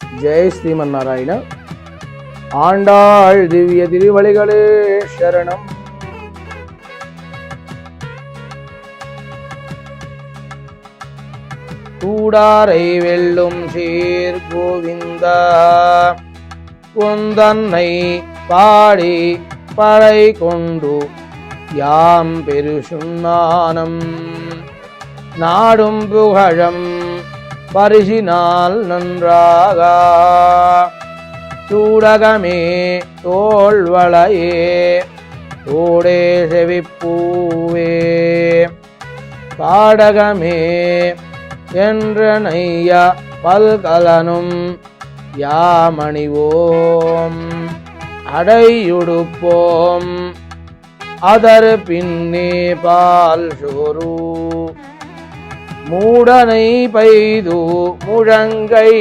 ஜெய் ஸ்ரீமன் நாராயண ஆண்டாள் திவ்ய திருவழிகளே சரணம். கூடாரை வெல்லும் சீர் கோவிந்தா. கொந்தன்னை பாடி பறை கொண்டு யாம் பெருசுன்னானம் நாடும் புகழம் பரிசினால் நன்றாக? சூடகமே தோல்வளையே தோடே செவிப்பூவே. பாடகமே என்ற நைய பல்கலனும் யாமணிவோம் அடையுடுப்போம் அதர் பின்னே பால் சோரூ மூடனை பெய்து முழங்கை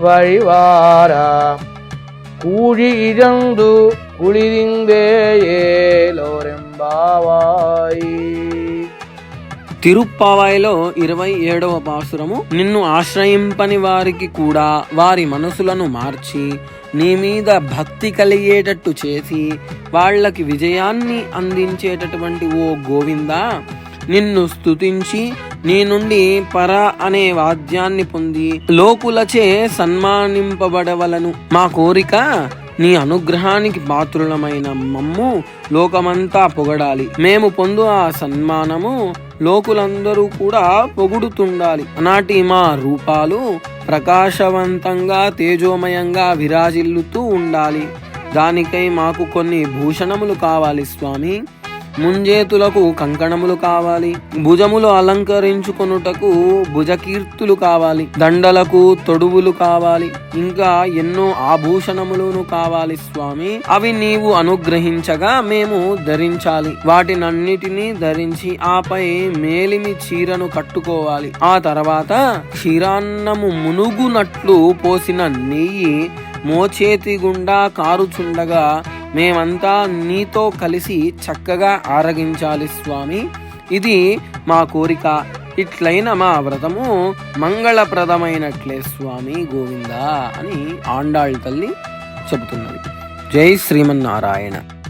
வழிவாரா கூழி இழந்து తిరుప్పావాయిలో ఇరవై ఏడవ పాసురము. నిన్ను ఆశ్రయింపని వారికి కూడా వారి మనసులను మార్చి నీ మీద భక్తి కలిగేటట్టు చేసి వాళ్ళకి విజయాన్ని అందించేటటువంటి ఓ గోవిందా నిన్ను స్తుతించి నీ నుండి పర అనే వాద్యాన్ని పొంది లోకులచే సన్మానింపబడవలను. మా కోరిక నీ అనుగ్రహానికి పాత్రులమైన మమ్ము లోకమంతా పొగడాలి. మేము పొందు ఆ సన్మానము లోకులందరూ కూడా పొగుడుతుండాలి. నాటి మా రూపాలు ప్రకాశవంతంగా తేజోమయంగా విరాజిల్లుతూ ఉండాలి. దానికై మాకు కొన్ని భూషణములు కావాలి స్వామి. ముంజేతులకు కంకణములు కావాలి భుజములు అలంకరించుకొనుటకు భుజకీర్తులు కావాలి దండలకు తొడువులు కావాలి ఇంకా ఎన్నో ఆభూషణములను కావాలి స్వామి. అవి నీవు అనుగ్రహించగా మేము ధరించాలి. వాటినన్నిటినీ ధరించి ఆపై మేలిమి చీరను కట్టుకోవాలి. ఆ తర్వాత క్షీరాన్నము మునుగునట్లు పోసిన నెయ్యి మోచేతి గుండా కారుచుండగా మేమంతా నీతో కలిసి చక్కగా ఆరగించాలి స్వామి. ఇది మా కోరిక. ఇట్లైన మా వ్రతము మంగళప్రదమైనట్లే స్వామి గోవింద అని ఆండాళ్ తల్లి చెబుతున్నది. జై శ్రీమన్నారాయణ.